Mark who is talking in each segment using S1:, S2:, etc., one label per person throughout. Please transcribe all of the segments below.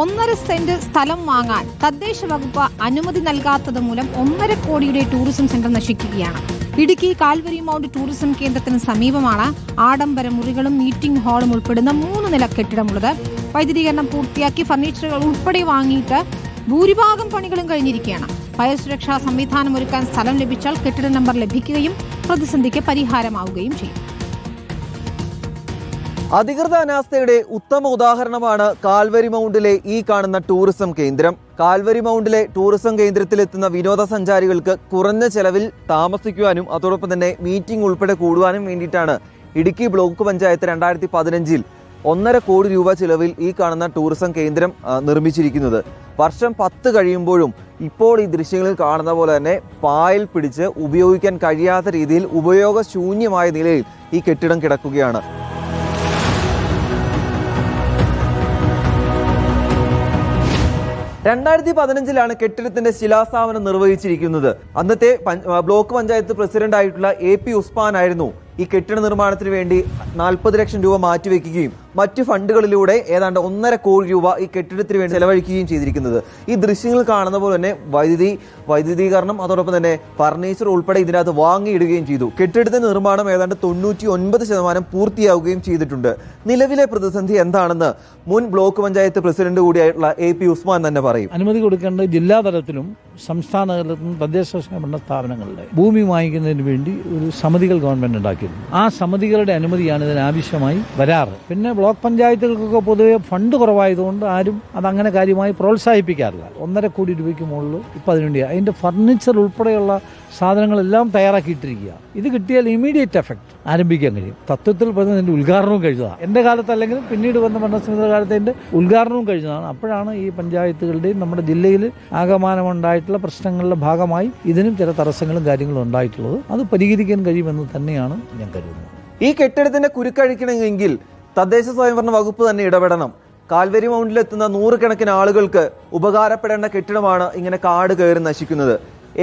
S1: ഒന്നര സെന്റ് സ്ഥലം വാങ്ങാൻ തദ്ദേശ വകുപ്പ് അനുമതി നൽകാത്തത് മൂലം ഒന്നര കോടിയുടെ ടൂറിസം സെന്റർ നശിക്കുകയാണ്. ഇടുക്കി കാൽവരി മൗണ്ട് ടൂറിസം കേന്ദ്രത്തിന് സമീപമാണ് ആഡംബര മുറികളും മീറ്റിംഗ് ഹാളും ഉൾപ്പെടുന്ന മൂന്ന് നില കെട്ടിടമുള്ളത്. വൈദ്യുതീകരണം പൂർത്തിയാക്കി ഫർണിച്ചറുകൾ ഉൾപ്പെടെ വാങ്ങിയിട്ട് ഭൂരിഭാഗം പണികളും കഴിഞ്ഞിരിക്കുകയാണ്. ഭയസുരക്ഷാ സുരക്ഷാ സംവിധാനം ഒരുക്കാൻ സ്ഥലം ലഭിച്ചാൽ കെട്ടിട നമ്പർ ലഭിക്കുകയും പ്രതിസന്ധിക്ക് പരിഹാരമാവുകയും ചെയ്യും.
S2: അധികൃത അനാസ്ഥയുടെ ഉത്തമ ഉദാഹരണമാണ് കാൽവരി മൗണ്ടിലെ ഈ കാണുന്ന ടൂറിസം കേന്ദ്രം. കാൽവരി മൗണ്ടിലെ ടൂറിസം കേന്ദ്രത്തിലെത്തുന്ന വിനോദസഞ്ചാരികൾക്ക് കുറഞ്ഞ ചെലവിൽ താമസിക്കുവാനും അതോടൊപ്പം തന്നെ മീറ്റിംഗ് ഉൾപ്പെടെ കൂടുവാനും വേണ്ടിയിട്ടാണ് ഇടുക്കി ബ്ലോക്ക് പഞ്ചായത്ത് രണ്ടായിരത്തി പതിനഞ്ചിൽ ഒന്നര കോടി രൂപ ചിലവിൽ ഈ കാണുന്ന ടൂറിസം കേന്ദ്രം നിർമ്മിച്ചിരിക്കുന്നത്. വർഷം പത്ത് കഴിയുമ്പോഴും ഇപ്പോൾ ഈ ദൃശ്യങ്ങളിൽ കാണുന്ന പോലെ തന്നെ പായൽ പിടിച്ച് ഉപയോഗിക്കാൻ കഴിയാത്ത രീതിയിൽ ഉപയോഗശൂന്യമായ നിലയിൽ ഈ കെട്ടിടം കിടക്കുകയാണ്. രണ്ടായിരത്തി പതിനഞ്ചിലാണ് കെട്ടിടത്തിന്റെ ശിലാസ്ഥാപനം നിർവഹിച്ചിരിക്കുന്നത്. അന്നത്തെ ബ്ലോക്ക് പഞ്ചായത്ത് പ്രസിഡന്റ് ആയിട്ടുള്ള എ പി ഉസ്മാൻ ആയിരുന്നു ഈ കെട്ടിട നിർമ്മാണത്തിന് വേണ്ടി നാൽപ്പത് ലക്ഷം രൂപ മാറ്റിവെക്കുകയും മറ്റ് ഫണ്ടുകളിലൂടെ ഏതാണ്ട് ഒന്നര കോടി രൂപ ഈ കെട്ടിടത്തിന് വേണ്ടി ചെലവഴിക്കുകയും ചെയ്തിരിക്കുന്നത്. ഈ ദൃശ്യങ്ങൾ കാണുന്ന പോലെ തന്നെ വൈദ്യുതി വൈദ്യുതീകരണം അതോടൊപ്പം തന്നെ ഫർണിച്ചർ ഉൾപ്പെടെ ഇതിനകത്ത് വാങ്ങിയിടുകയും ചെയ്തു. കെട്ടിടത്തിന്റെ നിർമ്മാണം ഏതാണ്ട് തൊണ്ണൂറ്റി ഒൻപത് ശതമാനം പൂർത്തിയാവുകയും ചെയ്തിട്ടുണ്ട്. നിലവിലെ പ്രതിസന്ധി എന്താണെന്ന് മുൻ ബ്ലോക്ക് പഞ്ചായത്ത് പ്രസിഡന്റ് കൂടിയായിട്ടുള്ള എ പി ഉസ്മാൻ തന്നെ പറയും.
S3: അനുമതി കൊടുക്കേണ്ടത് ജില്ലാ തലത്തിലും സംസ്ഥാന തലത്തിൽ തദ്ദേശ സ്വയംഭരണ സ്ഥാപനങ്ങളുടെ ഭൂമി വാങ്ങിക്കുന്നതിന് വേണ്ടി ഒരു സമിതികൾ ഗവൺമെന്റ് ഉണ്ടാക്കിയിരുന്നു. ആ സമിതികളുടെ അനുമതിയാണ് ഇതിനാവശ്യമായി വരാറ്. പിന്നെ ബ്ലോക്ക് പഞ്ചായത്തുകൾക്കൊക്കെ പൊതുവെ ഫണ്ട് കുറവായതുകൊണ്ട് ആരും അത് അങ്ങനെ കാര്യമായി പ്രോത്സാഹിപ്പിക്കാറില്ല. ഒന്നര കോടി രൂപയ്ക്ക് മുകളിൽ ഇപ്പം അതിനുവേണ്ടി അതിന്റെ ഫർണിച്ചർ ഉൾപ്പെടെയുള്ള സാധനങ്ങളെല്ലാം തയ്യാറാക്കിയിട്ടിരിക്കുക ഇത് കിട്ടിയാൽ ഇമീഡിയറ്റ് എഫക്ട് ആരംഭിക്കാൻ കഴിയും. തത്വത്തിൽ പറഞ്ഞ എന്റെ ഉദ്ഘാടനവും കഴിഞ്ഞതാണ് എന്റെ കാലത്ത് അല്ലെങ്കിൽ പിന്നീട് വന്ന ഭരണസമിതിയുടെ കാലത്ത് എന്റെ ഉദ്ഘാടനവും കഴിഞ്ഞതാണ്. അപ്പോഴാണ് ഈ പഞ്ചായത്തുകളുടെയും നമ്മുടെ ജില്ലയിൽ ആകമാനമുണ്ടായിട്ടുള്ള പ്രശ്നങ്ങളുടെ ഭാഗമായി ഇതിനും ചില തടസ്സങ്ങളും കാര്യങ്ങളും ഉണ്ടായിട്ടുള്ളത് അത് പരിഹരിക്കാൻ കഴിയുമെന്ന് തന്നെയാണ് ഞാൻ കരുതുന്നത്.
S2: ഈ കെട്ടിടത്തിന്റെ കുരുക്കഴിക്കണമെങ്കിൽ തദ്ദേശ സ്വയംഭരണ വകുപ്പ് തന്നെ ഇടപെടണം. കാൽവരി മൗണ്ടിലെത്തുന്ന നൂറുകണക്കിന് ആളുകൾക്ക് ഉപകാരപ്പെടേണ്ട കെട്ടിടമാണ് ഇങ്ങനെ കാട് കയറി നശിക്കുന്നത്.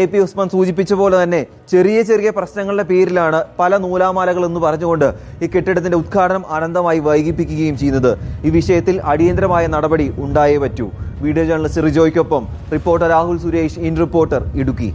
S2: എ പി ഉസ്മാൻ സൂചിപ്പിച്ച പോലെ തന്നെ ചെറിയ ചെറിയ പ്രശ്നങ്ങളുടെ പേരിലാണ് പല നൂലാമാലകൾ എന്ന് പറഞ്ഞുകൊണ്ട് ഈ കെട്ടിടത്തിന്റെ ഉദ്ഘാടനം അനന്തമായി വൈകിപ്പിക്കുകയും ചെയ്യുന്നത്. ഈ വിഷയത്തിൽ അടിയന്തരമായ നടപടി ഉണ്ടായേ പറ്റൂ. Video journalist റിജോയ്ക്കൊപ്പം reporter Rahul Suresh in reporter Idukki.